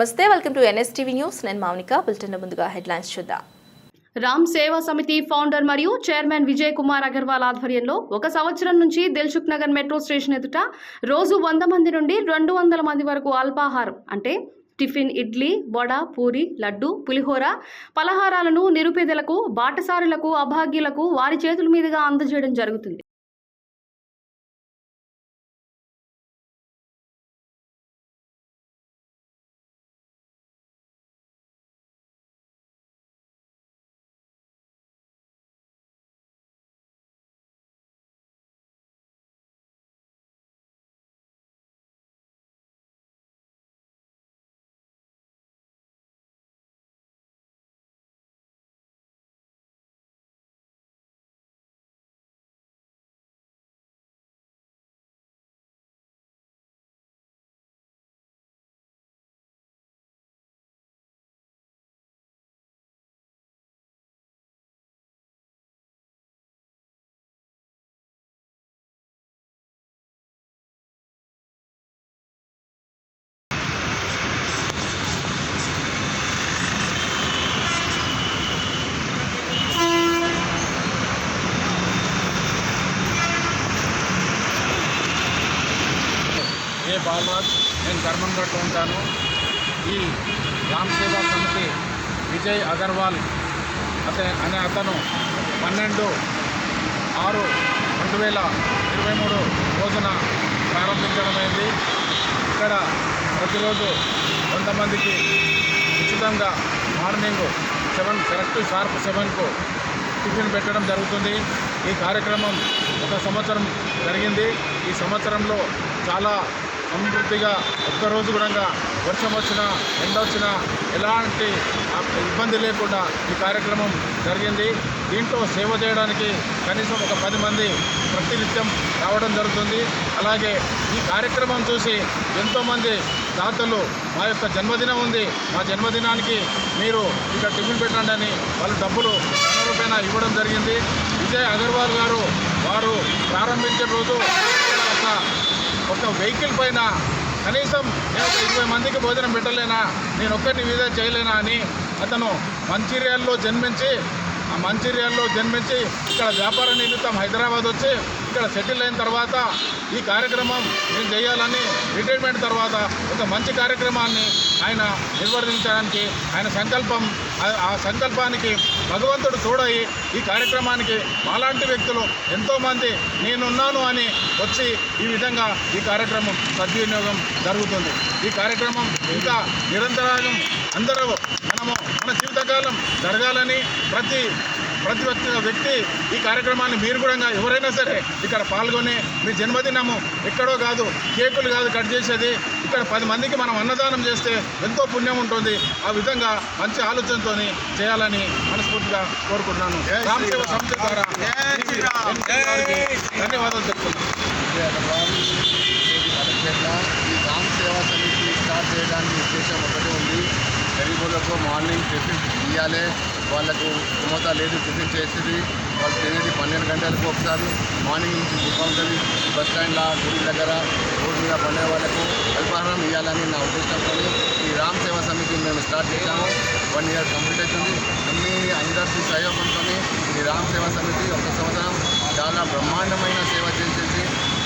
నమస్తే welcome to NSTV news. నేను Mounika bulletin ముందుగా హెడ్లైన్స్ చూద్దాం. రామ్ సేవా సమితి ఫౌండర్ మరియు చైర్మన్ విజయ్ కుమార్ అగర్వాల్ ఆధ్వర్యంలో ఒక సంవత్సరం నుంచి దిల్సుఖ్ నగర్ మెట్రో స్టేషన్ ఎదుట రోజు వంద మంది నుండి రెండు వందల మంది వరకు అల్పాహారం అంటే టిఫిన్ ఇడ్లీ వడ పూరి లడ్డు పులిహోర పలహారాలను నిరుపేదలకు బాటసారులకు అభాగ్యులకు వారి చేతుల మీదుగా అందజేయడం జరుగుతుంది. జే బాలరాజ్ నేను ధర్మంగట్లో ఉంటాను. ఈ రామ్ సేవా సమితి విజయ్ అగర్వాల్ అతని అనే అతను పన్నెండు ఆరు రెండు వేల ఇరవై మూడు రోజున ప్రారంభించడమైంది ఇక్కడ ప్రతిరోజు కొంతమందికి ఉచితంగా మార్నింగ్ సెవెన్ కరెక్ట్ షార్ప్ సెవెన్కు టిఫిన్ పెట్టడం జరుగుతుంది. ఈ కార్యక్రమం ఒక సంవత్సరం జరిగింది. ఈ సంవత్సరంలో చాలా సమృద్ధిగా ఒక్కరోజు కూడా వర్షం వచ్చినా ఎండ వచ్చినా ఎలాంటి ఇబ్బంది లేకుండా ఈ కార్యక్రమం జరిగింది. దీంట్లో సేవ చేయడానికి కనీసం ఒక పది మంది ప్రతినిత్యం రావడం జరుగుతుంది. అలాగే ఈ కార్యక్రమం చూసి ఎంతోమంది దాతలు మా యొక్క జన్మదినం ఉంది. మా జన్మదినానికి మీరు ఇక్కడ టిఫిన్ పెట్టండి అని వాళ్ళు డబ్బులు రూపాయన ఇవ్వడం జరిగింది. విజయ్ అగర్వాల్ గారు వారు ప్రారంభించిన రోజు ఒక ఒక వెహికల్ పైన కనీసం నేను ఒక ఇరవై మందికి భోజనం పెట్టలేనా? నేను ఒక్కరిని విధ చేయలేనా అని అతను మంచిర్యాల్లో జన్మించి ఆ మంచిర్యాల్లో జన్మించి ఇక్కడ వ్యాపార నిమిత్తం హైదరాబాద్ వచ్చి ఇక్కడ సెటిల్ అయిన తర్వాత ఈ కార్యక్రమం నేను చేయాలని రిటైర్మెంట్ తర్వాత ఒక మంచి కార్యక్రమాన్ని ఆయన నిర్వర్తించడానికి ఆయన సంకల్పం ఆ సంకల్పానికి భగవంతుడు తోడయి ఈ కార్యక్రమానికి మాలాంటి వ్యక్తులు ఎంతోమంది నేనున్నాను అని వచ్చి ఈ విధంగా ఈ కార్యక్రమం సద్వినియోగం జరుగుతుంది. ఈ కార్యక్రమం ఇంకా నిరంతరాయం అందరూ మనము మన జీవితకాలం జరగాలని ప్రతి ప్రతి ఒక్క వ్యక్తి ఈ కార్యక్రమాన్ని మీరు కూడా ఎవరైనా సరే ఇక్కడ పాల్గొని మీ జన్మదినము ఎక్కడో కాదు కేకులు కాదు కట్ చేసేది ఇక్కడ పది మందికి మనం అన్నదానం చేస్తే ఎంతో పుణ్యం ఉంటుంది. ఆ విధంగా మంచి ఆలోచనతో చేయాలని మనస్ఫూర్తిగా కోరుకుంటున్నాను. రామసేవ సంస్థ ద్వారా వారికి ధన్యవాదాలు చెప్తున్నాను. రామ్ సేవా సమితి స్టార్ట్ చేయడానికి ఉద్దేశం ఒకటే ఉంది. గరీబులకు మార్నింగ్ టిఫిన్ ఇవ్వాలి వాళ్ళకు క్షమత లేదు టిఫిన్ చేసేది. వాళ్ళు తినేది పన్నెండు గంటలకు ఒకసారి. మార్నింగ్ నుంచి బుక్ ఉంటుంది బస్ స్టాండ్లో గుడి దగ్గర రోడ్డు మీద పండే వాళ్ళకు అల్పాహారం ఇవ్వాలని నా ఉద్దేశంతో ఈ రామ్ సేవా సమితి మేము స్టార్ట్ చేశాము. వన్ ఇయర్ కంప్లీట్ అవుతుంది అన్ని అందరికీ సహయోగంతో ఈ రామ్ సేవా సమితి ఒక సంవత్సరం చాలా బ్రహ్మాండమైన సేవ చేసేది.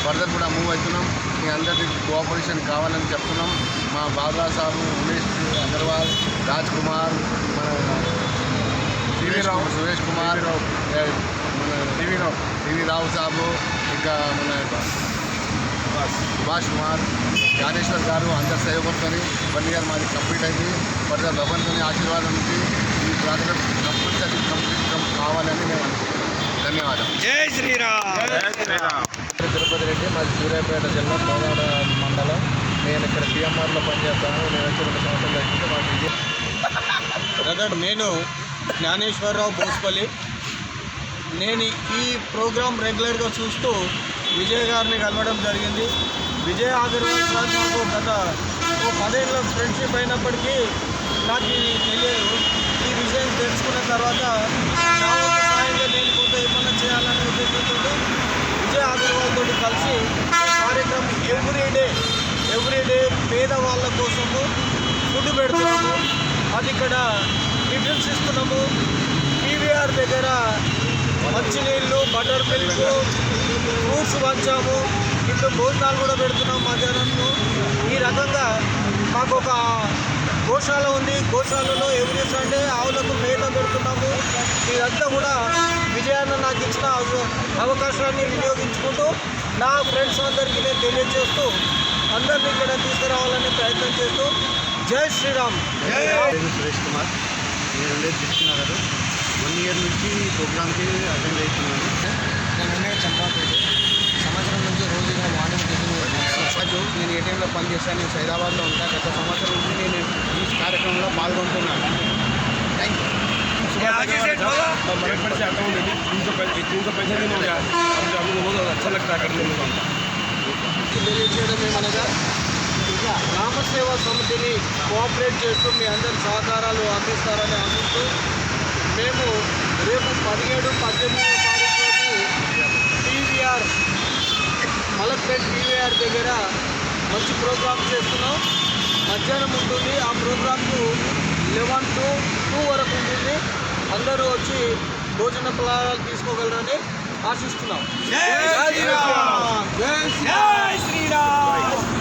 ఫర్దర్ కూడా మూవ్ అవుతున్నాం. మీ అందరికీ కోఆపరేషన్ కావాలని చెప్తున్నాం. మా బాబా సాబు ఉమేష్ అగర్వాల్ రాజ్ కుమార్ మన సురేష్ రావు. సురేష్ కుమార్ మన టీవీ రావు. టీవీ రావు సాబు ఇంకా మన సుభాష్ కుమార్ జ్ఞానేశ్వర్ గారు అందరి సహయోగంతో వన్ ఇయర్ మాది కంప్లీట్ అయింది. ఫర్దర్ భగవంతుని ఆశీర్వాదం నుంచి ఈ ప్రాజెక్ట్ కంపల్సరీ కంప్లీట్ కావాలని మేము అనుకుంటున్నాం. ధన్యవాదాలు తిరుపతి రెడ్డి మాది సూర్యాపేట జిల్లా కోదాడ మండలం. నేను ఇక్కడ పిఎంఆర్లో పనిచేస్తాను. నేను వచ్చి రెండు సంవత్సరాలు అయితే మాకు ఇది. బ్రదర్ నేను జ్ఞానేశ్వరరావు బోస్పల్లి నేను ఈ ప్రోగ్రాం రెగ్యులర్గా చూస్తూ విజయ్ గారిని కలవడం జరిగింది. విజయ్ అగర్వాల్ సార్ నాకు గత ఓ పదేళ్ళ ఫ్రెండ్షిప్ అయినప్పటికీ నాకు ఇది తెలియదు. ఈ విషయం తెలుసుకున్న తర్వాత నా వంతు సాయంగా నేను కొంత ఏమన్నా చేయాలనే ఉద్దేశంతో విజయ్ అగర్వాల్ తోటి కలిసి ఈ కార్యక్రమం ఎవ్రీ డే ఎవ్రీ డే పేదవాళ్ళ కోసము ఫుడ్ పెడుతున్నాము. అది ఇక్కడ టిఫిన్స్ ఇస్తున్నాము. పీవీఆర్ దగ్గర మంచినీళ్ళు బటర్ మిల్క్ ఫ్రూట్స్ పంచాము. ఇంట్లో భోజనాలు కూడా పెడుతున్నాం మధ్యాహ్నంలో ఈ రకంగా మాకు ఒక గోశాల ఉంది. గోశాలలో ఎవ్రీ సండే ఆవులకు మేత పెడుతున్నాము. ఇదంతా కూడా విజయాన్న నాకు ఇచ్చిన అవకాశాన్ని వినియోగించుకుంటూ నా ఫ్రెండ్స్ అందరికీ నేను తెలియజేస్తూ అందరినీ ఇక్కడ తీసుకురావాలని ప్రయత్నం చేస్తూ జై శ్రీరామ్ పేరు సురేష్ కుమార్ నేను ఉండేది దిష్టి నగర్ వన్ ఇయర్ నుంచి ఈ ప్రోగ్రామ్కి అటెండ్ అవుతున్నాను నేను ఉండేది చంపాపేట సంవత్సరం నుంచి రోజు ఇక్కడ మార్నింగ్ టిఫిన్ రాజు నేను ఏటీఎంలో పనిచేస్తాను నేను సైదాబాద్లో ఉంటాను గత సంవత్సరం నుంచి నేను ఈ కార్యక్రమంలో పాల్గొంటున్నాను థ్యాంక్ యూ मेरे पेट से आता हूँ लेकिन तीन सौ पैसे तीन सौ पैसे दिन हो गया अब जो हमको बहुत अच्छा लगता है करने में काम తెలియజేయడం ఏమనగా గ్రామ సేవా సమితిని కోఆపరేట్ చేస్తూ మీ అందరి సహకారాలు అందిస్తారని ఆశిస్తూ మేము రేపు పదిహేడు పద్దెనిమిది తారీఖు టీవీఆర్ పీవీఆర్ మలక్పేట్ దగ్గర మంచి ప్రోగ్రామ్ చేస్తున్నాం. మధ్యాహ్నం ఉంటుంది. ఆ ప్రోగ్రామ్కు లెవెన్ టు టూ వరకు ఉంటుంది. అందరూ వచ్చి భోజన ఫలాలు తీసుకోగలరని ఆశిస్తున్నాం. జై శ్రీరామ్! జై శ్రీరామ్!